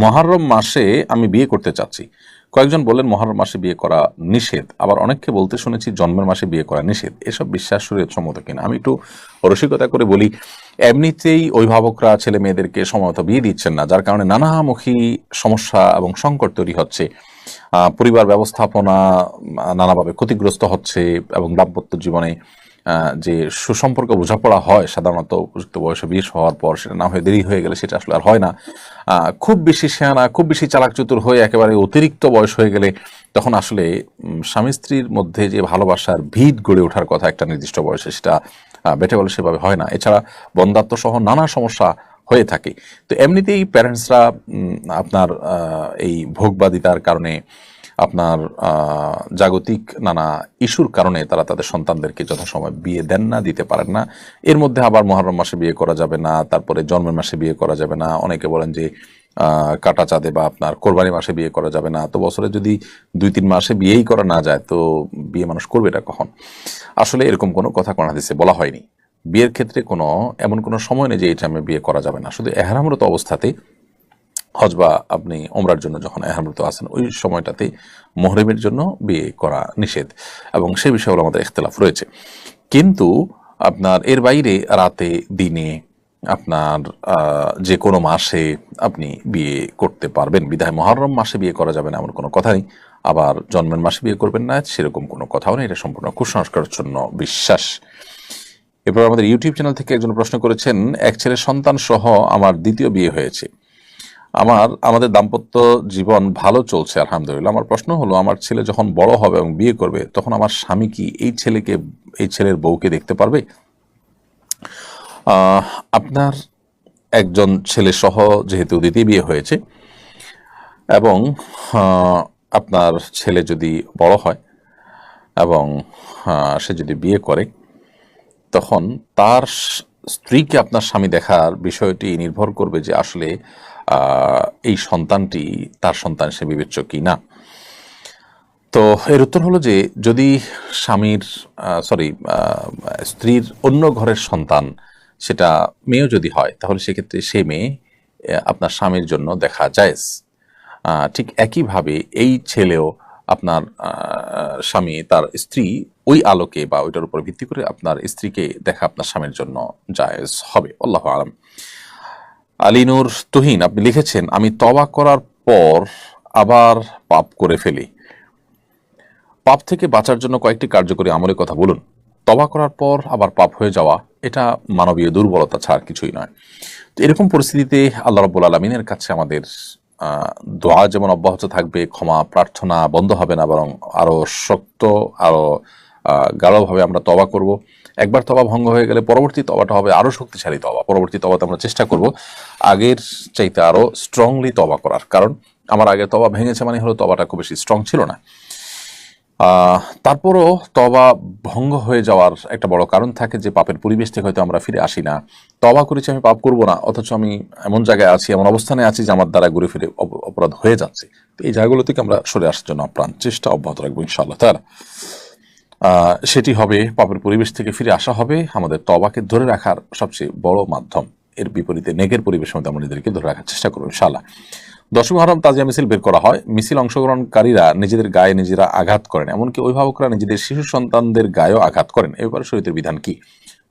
মহারম মাসে আমি বিয়ে করতে চাচ্ছি। কয়েকজন বলেন মহারম মাসে বিয়ে করা নিষেধ। আবার অনেককে বলতে শুনেছি, জন্মের মাসে বিয়ে করা নিষেধ। এসব বিশ্বাস শরীয়ত সম্মত কিনা? আমি একটু রসিকতা করে বলি, এমনিতেই অভিভাবকরা, ছেলে মেয়েদেরকে সময়ত বিয়ে দিচ্ছেন না। যার কারণে নানামুখী সমস্যা এবং সংকট তৈরি হচ্ছে। পরিবার ব্যবস্থাপনা নানাভাবে ক্ষতিগ্রস্ত হচ্ছে এবং দাম্পত্য জীবনে যে সুসম্পর্ক বোঝাপড়া হয় সাধারণত উপযুক্ত বয়সে বিয়ে হওয়ার পর, সেটা না হয়ে দেরি হয়ে গেলে সেটা আসলে আর হয় না। খুব বেশি শেয়ানা খুব বেশি চালাক চতুর হয়ে একেবারে অতিরিক্ত বয়স হয়ে গেলে তখন আসলে স্বামী স্ত্রীর মধ্যে যে ভালোবাসার ভিত গড়ে ওঠার কথা একটা নির্দিষ্ট বয়সে সেটা বেটে বলে সেভাবে হয় না। এছাড়া বন্ধাত্ম সহ নানা সমস্যা হয়ে থাকে। তো এমনিতেই প্যারেন্টসরা আপনার এই ভোগবাদিতার কারণে আপনার জাগতিক নানা ইস্যুর কারণে তারা তাদের সন্তানদেরকে যথাসময় বিয়ে দেন না, দিতে পারেন না। এর মধ্যে আবার মহরম মাসে বিয়ে করা যাবে না, তারপরে জন্মের মাসে বিয়ে করা যাবে না। অনেকে বলেন যে কাটা চাঁদে বা আপনার কোরবানি মাসে বিয়ে করা যাবে না। তো বছরে যদি দুই তিন মাসে বিয়েই করা না যায়, তো বিয়ে মানুষ করবে এটা কখন? আসলে এরকম কোনো কথা কোন হাদিসে বলা হয়নি। বিয়ের ক্ষেত্রে কোনো, এমন কোনো সময় নেই যে, এই টাইমে বিয়ে করা যাবে না। শুধু এহারামরত অবস্থাতে হজ বা আপনি ওমরার জন্য যখন এহারমৃত আছেন, ওই সময়টাতে মোহরেমের জন্য বিয়ে করা নিষেধ এবং সে বিষয়ে আমাদের ইখতলাফ রয়েছে। কিন্তু আপনার এর বাইরে রাতে, দিনে আপনার যে কোনো মাসে আপনি বিয়ে করতে পারবেন। বিধায় মহরম মাসে বিয়ে করা যাবে না, এমন কোনো কথা নেই। আবার জন্মের মাসে বিয়ে করবেন না, সেরকম কোনো কথাও নেই। এটা সম্পূর্ণ কুসংস্কারের জন্য বিশ্বাস। এরপর আমাদের ইউটিউব চ্যানেল থেকে একজন প্রশ্ন করেছেন, এক ছেলে সন্তান সহ আমার দ্বিতীয় বিয়ে হয়েছে। আমার, আমাদের দাম্পত্য জীবন ভালো চলছে, আলহামদুলিল্লাহ। আমার প্রশ্ন হলো, আমার ছেলে যখন বড় হবে এবং বিয়ে করবে, তখন আমার স্বামী কি এই ছেলেকে, এই ছেলের বউকে দেখতে পারবে? আপনার একজন ছেলে সহ যেহেতু দ্বিতীয় বিয়ে হয়েছে, এবং আপনার ছেলে যদি বড় হয় এবং সে যদি বিয়ে করে, তখন তার স্ত্রীকে আপনার স্বামী দেখার বিষয়টি নির্ভর করবে যে আসলে এই সন্তানটি তার সন্তান সে বিবেচ্য কি না তো এর উত্তর হলো যে, যদি স্বামীর সরি স্ত্রীর অন্য ঘরের সন্তান সেটা মেয়েও যদি হয়, তাহলে সেক্ষেত্রে সে মেয়ে আপনার স্বামীর জন্য দেখা যায়। ঠিক একইভাবে এই ছেলেও আপনার স্বামী তার স্ত্রী ওই আলোকে বা ওইটার উপর ভিত্তি করে আপনার স্ত্রীকে দেখা আপনার স্বামীর জন্য জায়েজ হবে। আল্লাহ আলম। আলিনুর তুহিন আপনি লিখেছেন আমি তবা করার পর আবার পাপ করে ফেলি। পাপ থেকে বাঁচার জন্য কয়েকটি কার্যকরী আমলের কথা বলুন। তবা করার পর আবার পাপ হয়ে যাওয়া এটা মানবীয় দুর্বলতা ছাড়া কিছুই নয়। তো এরকম পরিস্থিতিতে আল্লাহ রব্বুল আলমিনের কাছে আমাদের দোয়া যেমন অব্যাহত থাকবে ক্ষমা প্রার্থনা বন্ধ হবে না বরং আরও শক্ত আরও আহ, গাঢ়ভাবে আমরা তবা করব। একবার তবা ভঙ্গ হয়ে গেলে পরবর্তী তবাটা হবে আরও শক্তিশালী তবা পরবর্তী তবাতে আমরা চেষ্টা করব আগের চাইতে আরও স্ট্রংলি তবা করার। কারণ আমার আগে তবা ভেঙেছে মানে হলো তবাটা খুব বেশি স্ট্রং ছিল না। তারপরও তবা ভঙ্গ হয়ে যাওয়ার একটা বড় কারণ থাকে যে পাপের পরিবেশ থেকে হয়তো আমরা ফিরে আসি না। তবা করেছি আমি পাপ করব না, অথচ আমি এমন জায়গায় আছি, এমন অবস্থানে আছি যে আমার দ্বারা ঘুরে ফিরে অপরাধ হয়ে যাচ্ছে। তো এই জায়গাগুলো থেকে আমরা সরে আসার জন্য আপ্রাণ চেষ্টা অব্যাহত রাখব ইনশাআল্লাহ তার সেটি হবে পাপের পরিবেশ থেকে ফিরে আসা হবে, আমাদের তবাকে ধরে রাখার সবচেয়ে বড় মাধ্যম। এর বিপরীতে নেগের পরিবেশের মধ্যে আমরা নিজেদেরকে ধরে রাখার চেষ্টা করব, ইনশাআল্লাহ। দশম হারাম তাজিয়া মিছিল বের করা হয়। মিছিল অংশগ্রহণকারীরা নিজেদের গায়ে নিজেরা আঘাত করেন, এমনকি অভিভাবকরা নিজেদের শিশু সন্তানদের গায়েও আঘাত করেন। এ ব্যাপারে শরীরের বিধান কি?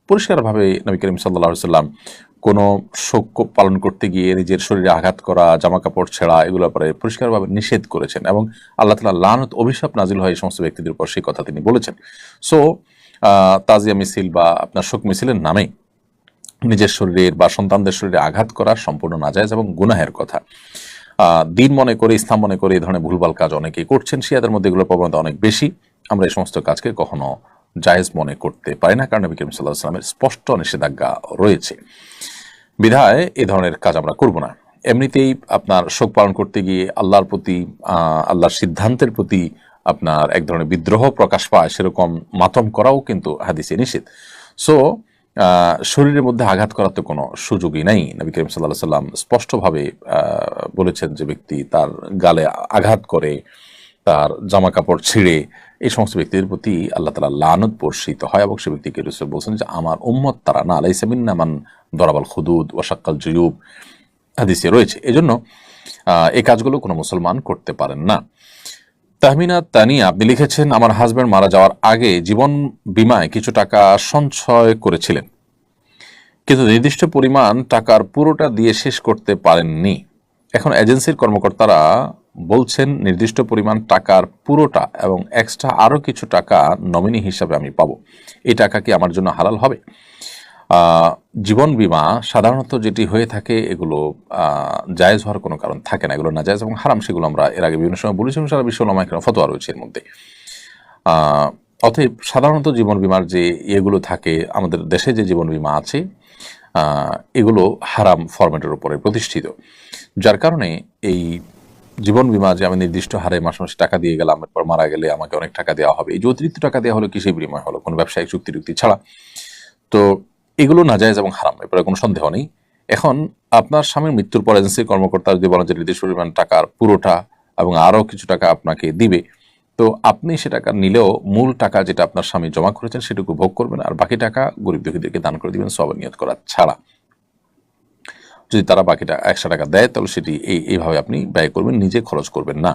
পরিষ্কারভাবে নবী করিম সাল্লাহ সাল্লাম কোনো শোক পালন করতে গিয়ে নিজের শরীরে আঘাত করা জামা কাপড় ছেঁড়া এগুলো ব্যাপারে পরিষ্কারভাবে নিষেধ করেছেন এবং আল্লাহ তালা লানত, অভিশাপ নাজিল হয় এই সমস্ত ব্যক্তিদের উপর সেই কথা তিনি বলেছেন। সো তাজিয়া মিছিল বা আপনার শোক মিছিলের নামে নিজের শরীরের বা সন্তানদের শরীরে আঘাত করা সম্পূর্ণ নাজায়জ এবং গুনাহের কথা। দিন মনে করে ইসলাম মনে করে এই ধরনের ভুলভাল কাজ অনেকেই করছেন। শিয়াদের মধ্যে এগুলোর প্রবণতা অনেক বেশি। আমরা এই সমস্ত কাজকে কখনো জায়েজ মনে করতে পারে না, কারণ নবী করিম সাল্লাহ স্পষ্ট নিষেধাজ্ঞা রয়েছে। বিধায় এ ধরনের কাজ আমরা করব না। এমনিতেই আপনার শোক পালন করতে গিয়ে আল্লাহর প্রতি আল্লাহর সিদ্ধান্তের প্রতি আপনার এক ধরনের বিদ্রোহ প্রকাশ পায়, সেরকম মাতম করাও কিন্তু হাদিসে নিষেধ। সো শরীরের মধ্যে আঘাত করার তো কোনো সুযোগই নাই। নবী করিম সাল্লাহ সাল্লাম স্পষ্টভাবে বলেছেন যে ব্যক্তি তার গালে আঘাত করে তার জামা কাপড় ছিঁড়ে এই সমস্ত ব্যক্তিদের প্রতি আল্লাহ তালা লানত বর্ষিত হয় এবং সে ব্যক্তিকে রসুল বলছেন যে, আমার উম্মত তারা না আলাইসামিন নামান দরাবাল খুদুদ ওয়াসাক্কাল জুয়ুব। হাদিসে রয়েছে। এজন্য এই কাজগুলো কোনো মুসলমান করতে পারেন না। তাহমিনা তানিয়া আপনি লিখেছেন, আমার হাজব্যান্ড মারা যাওয়ার আগে জীবন বিমায় কিছু টাকা সঞ্চয় করেছিলেন। কিন্তু নির্দিষ্ট পরিমাণ টাকার পুরোটা দিয়ে শেষ করতে পারেননি। এখন এজেন্সির কর্মকর্তারা বলছেন, নির্দিষ্ট পরিমাণ টাকার পুরোটা এবং এক্সট্রা আরও কিছু টাকা নমিনি হিসাবে আমি পাবো। এই টাকা কি আমার জন্য হালাল হবে? জীবন বিমা সাধারণত যেটি হয়ে থাকে, এগুলো জায়েজ হওয়ার কোনো কারণ থাকে না। এগুলো না জায়েজ এবং হারাম, সেগুলো আমরা এর আগে বিভিন্ন সময় বলেছি এবং সারা বিশ্ব লামায় ফতোয়া রয়েছে এর মধ্যে। অতএব সাধারণত জীবন বীমার যে ইয়েগুলো থাকে, আমাদের দেশে যে জীবন বীমা আছে এগুলো হারাম ফরম্যাটের উপরে প্রতিষ্ঠিত। যার কারণে এই জীবন বীমা যে আমি নির্দিষ্ট হারে মাসে মাসে টাকা দিয়ে গেলাম, এরপর মারা গেলে আমাকে অনেক টাকা দেওয়া হবে। এই যে অতিরিক্ত টাকা দেওয়া হলো কিসের বিনিময় হলো? কোনো ব্যবসায়িক চুক্তি টুক্তি ছাড়া। তো এগুলো নাজায়েজ এবং হারাম এরপরে কোনো সন্দেহ নেই। এখন আপনার স্বামীর মৃত্যুর পর এজেন্সির কর্মকর্তা যদি বলেন যে নির্দিষ্ট পরিমাণ টাকার পুরোটা এবং আরও কিছু টাকা আপনাকে দিবে, তো আপনি সে টাকা নিলেও মূল টাকা যেটা আপনার স্বামী জমা করেছেন সেটুকু ভোগ করবেন আর বাকি টাকা গরিব দুঃখীদেরকে দান করে দিবেন সব নিয়ত করা ছাড়া। যদি তারা বাকিটা একশো টাকা দেয়, তাহলে সেটি এই, এইভাবে আপনি ব্যয় করবেন, নিজে খরচ করবেন না।